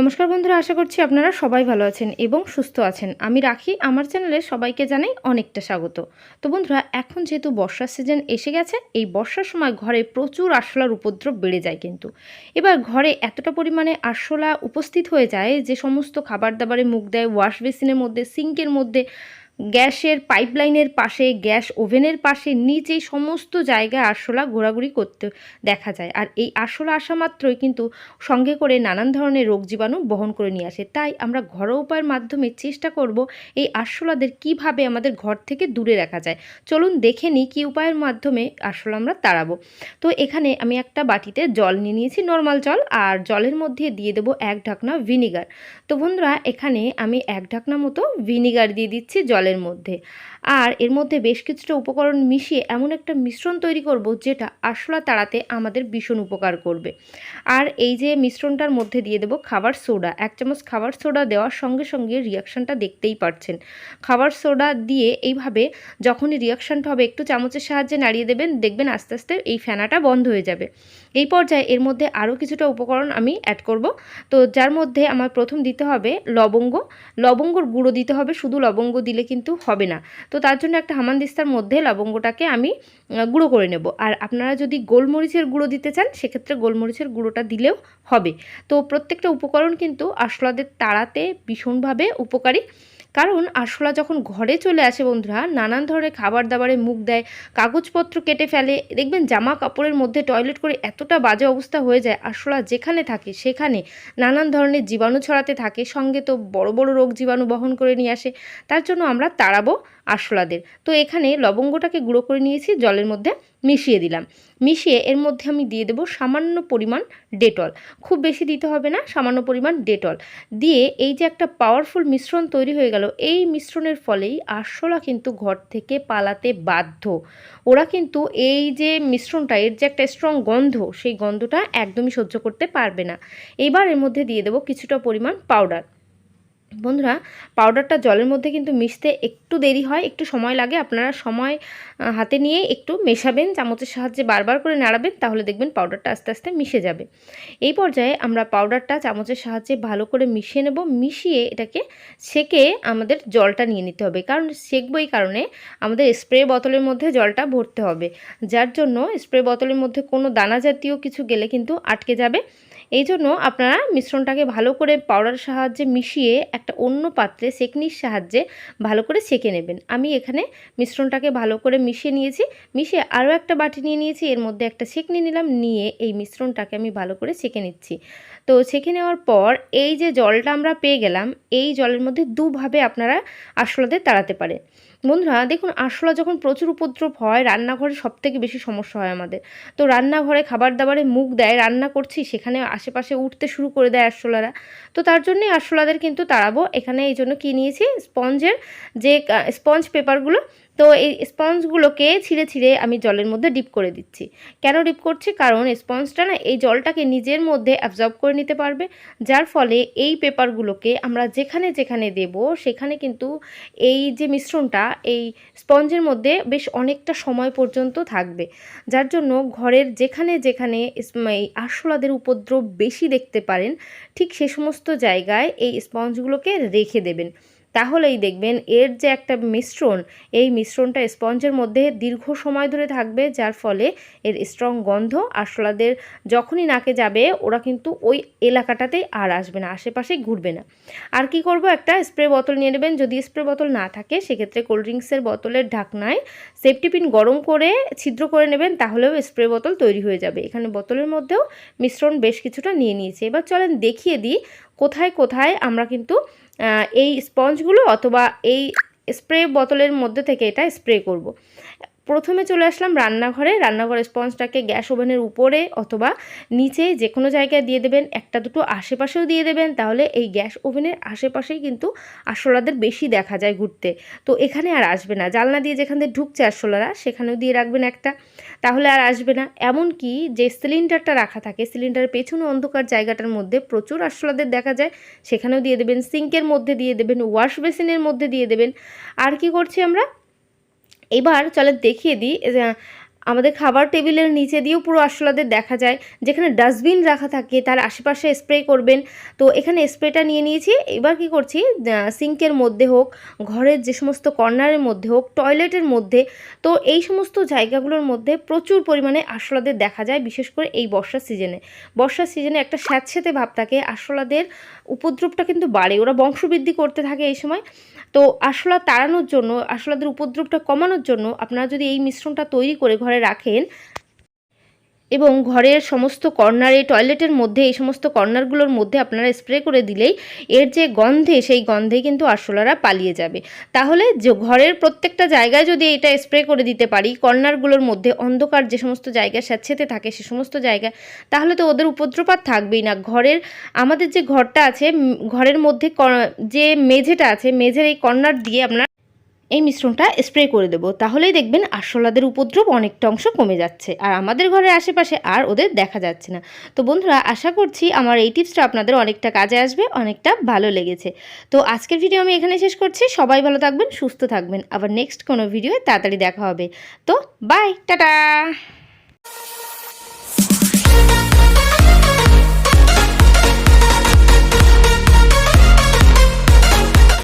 নমস্কার বন্ধুরা, আশা করছি আপনারা সবাই ভালো আছেন এবং সুস্থ আছেন। আমি রাখি, আমার চ্যানেলে সবাইকে জানাই অনেকটা স্বাগত। তো বন্ধুরা, এখন যেহেতু বর্ষার সিজন এসে গেছে, এই বর্ষার সময় ঘরে প্রচুর আরশোলার উপদ্রব বেড়ে যায় কিন্তু। এবার ঘরে এতটা পরিমাণে আরশোলা উপস্থিত হয়ে যায় যে সমস্ত খাবার দাবারে মুখ দেয়, ওয়াশ বেসিনের মধ্যে, সিঙ্কের মধ্যে গ্যাসের পাইপলাইনের পাশে, গ্যাস ওভেনের পাশে, নিচে সমস্ত জায়গায় আরশোলা ঘোরাঘুরি করতে দেখা যায়। আর এই আরশোলা আসা মাত্রই কিন্তু সঙ্গে করে নানান ধরনের রোগ জীবাণু বহন করে নিয়ে আসে। তাই আমরা ঘরোয়া উপায়ের মাধ্যমে চেষ্টা করব এই আরশোলাদের কীভাবে আমাদের ঘর থেকে দূরে রাখা যায়। চলুন দেখে নিই কী উপায়ের মাধ্যমে আরশোলা আমরা তাড়াবো। তো এখানে আমি একটা বাটিতে জল নিয়ে নিয়েছি, নর্মাল জল, আর জলের মধ্যে দিয়ে দেবো এক ঢাকনা ভিনিগার। তো বন্ধুরা, এখানে আমি এক ঢাকনা মতো ভিনিগার দিয়ে দিচ্ছি জলের মধ্যে। আর এর মধ্যে বেশ কিছুটা উপকরণ মিশিয়ে এমন একটা মিশ্রণ তৈরি করব যেটা আরশোলা তাড়াতে আমাদের ভীষণ উপকার করবে। আর এই যে মিশ্রণটার মধ্যে দিয়ে দেবো খাবার সোডা। এক চামচ খাবার সোডা দেওয়ার সঙ্গে সঙ্গে রিয়াকশানটা দেখতেই পাচ্ছেন খাবার সোডা দিয়ে এইভাবে যখনই রিয়াকশানটা হবে, একটু চামচের সাহায্যে নাড়িয়ে দেবেন, দেখবেন আস্তে আস্তে এই ফেনাটা বন্ধ হয়ে যাবে। এই পর্যায়ে এর মধ্যে আরও কিছুটা উপকরণ আমি অ্যাড করব। তো যার মধ্যে আমার প্রথম দিতে হবে লবঙ্গ। লবঙ্গর গুঁড়ো দিতে হবে। শুধু লবঙ্গ দিলে কিন্তু হবে না। তো তার জন্য একটা হামানদিস্তার মধ্যে লবঙ্গটাকে আমি গুঁড়ো করে নেব। আর আপনারা যদি গোলমরিচের গুঁড়ো দিতে চান, সেক্ষেত্রে গোলমরিচের গুঁড়োটা দিলেও হবে। তো প্রত্যেকটা উপকরণ কিন্তু আসলাদের তাড়াতে ভীষণভাবে উপকারী। কারণ আরশোলা যখন ঘরে চলে আসে বন্ধুরা, নানান ধরনের খাবার দাবারে মুখ দেয়, কাগজপত্র কেটে ফেলে, দেখবেন জামা কাপড়ের মধ্যে টয়লেট করে এতটা বাজে অবস্থা হয়ে যায় আরশোলা যেখানে থাকে সেখানে নানান ধরনের জীবাণু ছড়াতে থাকে, সঙ্গে তো বড় বড় রোগ জীবাণু বহন করে নিয়ে আসে। তার জন্য আমরা তাড়াবো আরশোলাদের। তো এখানে লবঙ্গটাকে গুঁড়ো করে নিয়েছি, জলের মধ্যে মিশিয়ে দিলাম। মিশিয়ে এর মধ্যে আমি দিয়ে দেবো সামান্য পরিমাণ ডেটল। খুব বেশি দিতে হবে না, সামান্য পরিমাণ ডেটল। দিয়ে এই যে একটা পাওয়ারফুল মিশ্রণ তৈরি হয়ে গেল, এই মিশ্রণের ফলেই আরশোলা কিন্তু ঘর থেকে পালাতে বাধ্য। ওরা কিন্তু এই যে মিশ্রণটা, এর যে একটা স্ট্রং গন্ধ, সেই গন্ধটা একদমই সহ্য করতে পারবে না। এবার এর মধ্যে দিয়ে দেবো কিছুটা পরিমাণ পাউডার বন্ধুরা পাউডারটা জলের মধ্যে কিন্তু মিশতে একটু দেরি হয়, একটু সময় লাগে। আপনারা সময় হাতে নিয়ে একটু মেশাবেন, চামচের সাহায্যে বারবার করে নাড়াবেন, তাহলে দেখবেন পাউডারটা আস্তে আস্তে মিশে যাবে। এই পর্যায়ে আমরা পাউডারটা চামচের সাহায্যে ভালো করে মিশিয়ে নেব। মিশিয়ে এটাকে সেকে আমাদের জলটা নিয়ে নিতে হবে। কারণ সেকবো এই কারণে আমাদের স্প্রে বোতলের মধ্যে জলটা ভরতে হবে। যার জন্য স্প্রে বোতলের মধ্যে কোনো দানা জাতীয় কিছু গেলে কিন্তু আটকে যাবে। এই জন্য আপনারা মিশ্রণটাকে ভালো করে পাউডার সাহায্যে মিশিয়ে একটা অন্য পাত্রে সেকনির সাহায্যে ভালো করে সেকে নেবেন। আমি এখানে মিশ্রণটাকে ভালো করে মিশিয়ে নিয়েছি। মিশিয়ে আরও একটা বাটি নিয়ে নিয়েছি। এর মধ্যে একটা সেকনি নিলাম। নিয়ে এই মিশ্রণটাকে আমি ভালো করে সেকে নিচ্ছি। তো সেকে নেওয়ার পর এই যে জলটা আমরা পেয়ে গেলাম, এই জলের মধ্যে দুভাবে আপনারা আরশোলাদের তাড়াতে পারে। বন্ধুরা, দেখুন আরশোলা যখন প্রচুর উপদ্রব হয়, রান্নাঘরে সব থেকে বেশি সমস্যা হয় আমাদের। তো রান্নাঘরে খাবার দাবারে মুখ দেয়, রান্না করছি, সেখানে আশেপাশে উঠতে শুরু করে দেয় আরশোলারা। তো তার জন্যই আরশোলাদের কিন্তু তাড়াবো। এখানে এই জন্য কী নিয়েছি? স্পঞ্জের যে স্পঞ্জ পেপারগুলো তো এই স্পঞ্জগুলোকে ছিঁড়ে ছিঁড়ে আমি জলের মধ্যে ডিপ করে দিচ্ছি। কেন ডিপ করছি? কারণ স্পঞ্জটা না, এই জলটাকে নিজের মধ্যে অ্যাবজর্ব করে নিতে পারবে। যার ফলে এই পেপারগুলোকে আমরা যেখানে যেখানে দেব, সেখানে কিন্তু এই যে মিশ্রণটা, এই স্পঞ্জের মধ্যে বেশ অনেকটা সময় পর্যন্ত থাকবে। যার জন্য ঘরের যেখানে যেখানে এই আরশোলাদের উপদ্রব বেশি দেখতে পারেন, ঠিক সে সমস্ত জায়গায় এই স্পঞ্জগুলোকে রেখে দেবেন। তাহলেই দেখবেন এর যে একটা মিশ্রণ, এই মিশ্রণটা স্পঞ্জের মধ্যে দীর্ঘ সময় ধরে থাকবে, যার ফলে এর স্ট্রং গন্ধ আরশোলাদের যখনই নাকে যাবে, ওরা কিন্তু ওই এলাকাটাতেই আর আসবে না আশেপাশেই ঘুরবে না। আর কি করব, একটা স্প্রে বোতল নিয়ে নেবেন, যদি স্প্রে বোতল না থাকে, সেক্ষেত্রে কোল্ড ড্রিঙ্কসের বোতলের ঢাকনায় সেফটি পিন গরম করে ছিদ্র করে নেবেন, তাহলেও স্প্রে বোতল তৈরি হয়ে যাবে। এখানে বোতলের মধ্যেও মিশ্রণ বেশ কিছুটা নিয়ে নিয়েছি। এবার চলেন দেখিয়ে দিই কোথায় কোথায় আমরা কিন্তু এই স্পঞ্জগুলো অথবা এই স্প্রে বোতলের মধ্যে থেকে এটা স্প্রে করব। প্রথমে চলে আসলাম রান্নাঘরে। রান্নাঘরের স্পঞ্জটাকে গ্যাস ওভেনের উপরে অথবা নিচে যে কোনো জায়গায় দিয়ে দেবেন। একটা দুটো আশেপাশেও দিয়ে দেবেন। তাহলে এই গ্যাস ওভেনের আশেপাশেই কিন্তু আরশোলাদের বেশি দেখা যায় ঘুরতে। তো এখানে আর আসবে না। জানলা দিয়ে যেখান দিয়ে ঢুকছে আরশোলারা, সেখানেও দিয়ে রাখবেন একটা। তাহলে আর আসবে না। এমনকি যে সিলিন্ডারটা রাখা থাকে সিলিন্ডারের পেছনে অন্ধকার জায়গাটার মধ্যে প্রচুর আরশোলাদের দেখা যায়। সেখানেও দিয়ে দেবেন সিঙ্কের মধ্যে দিয়ে দেবেন ওয়াশ বেসিনের মধ্যে দিয়ে দেবেন। আর কি করছি আমরা? এবার চলে দেখিয়ে দিই আমাদের খাবার টেবিলের নিচে দিয়েও পুরো আরশোলাদের দেখা যায়, যেখানে ডাস্টবিন রাখা থাকে, তার আশেপাশে স্প্রে করবেন। তো এখানে স্প্রেটা নিয়ে নিয়েছি। এবার কি করছি? সিঙ্কের মধ্যে হোক, ঘরের যে সমস্ত কর্নারের মধ্যে হোক, টয়লেটের মধ্যে, তো এই সমস্ত জায়গাগুলোর মধ্যে প্রচুর পরিমাণে আরশোলাদের দেখা যায়, বিশেষ করে এই বর্ষার সিজনে। বর্ষার সিজনে একটা স্যাঁতস্যাঁতে ভাব থাকে, আরশোলাদের উপদ্রবটা কিন্তু বাড়ে, ওরা বংশবৃদ্ধি করতে থাকে এই সময়। তো আরশোলা তাড়ানোর জন্য, আরশোলাদের উপদ্রবটা কমানোর জন্য আপনারা যদি এই মিশ্রণটা তৈরি করে ঘরে রাখেন এবং ঘরের সমস্ত কর্নারে, টয়লেটের মধ্যে, এই সমস্ত কর্নারগুলোর মধ্যে আপনারা স্প্রে করে দিলেই এর যে গন্ধে, সেই গন্ধে কিন্তু আরশোলারা পালিয়ে যাবে। তাহলে যে ঘরের প্রত্যেকটা জায়গায় যদি এটা স্প্রে করে দিতে পারি, কর্নারগুলোর মধ্যে অন্ধকার যে সমস্ত জায়গা স্যাঁতসেঁতে থাকে সে সমস্ত জায়গায় তাহলে তো ওদের উপদ্রব আর থাকবেই না। ঘরের, আমাদের যে ঘরটা আছে ঘরের মধ্যে যে মেঝেটা আছে, মেঝের এই কর্নার দিয়ে আপনার এই মিশ্রণটা স্প্রে করে দেবো। তাহলেই দেখবেন আরশোলাদের উপদ্রব অনেকটা অংশ কমে যাচ্ছে। আর আমাদের ঘরের আশেপাশে আর ওদের দেখা যাচ্ছে না। তো বন্ধুরা, আশা করছি আমার এই টিপসটা আপনাদের অনেকটা কাজে আসবে, অনেকটা ভালো লেগেছে। তো আজকের ভিডিও আমি এখানে শেষ করছি। সবাই ভালো থাকবেন, সুস্থ থাকবেন। আবার নেক্সট কোনো ভিডিও তাড়াতাড়ি দেখা হবে। তো বাই টাটা!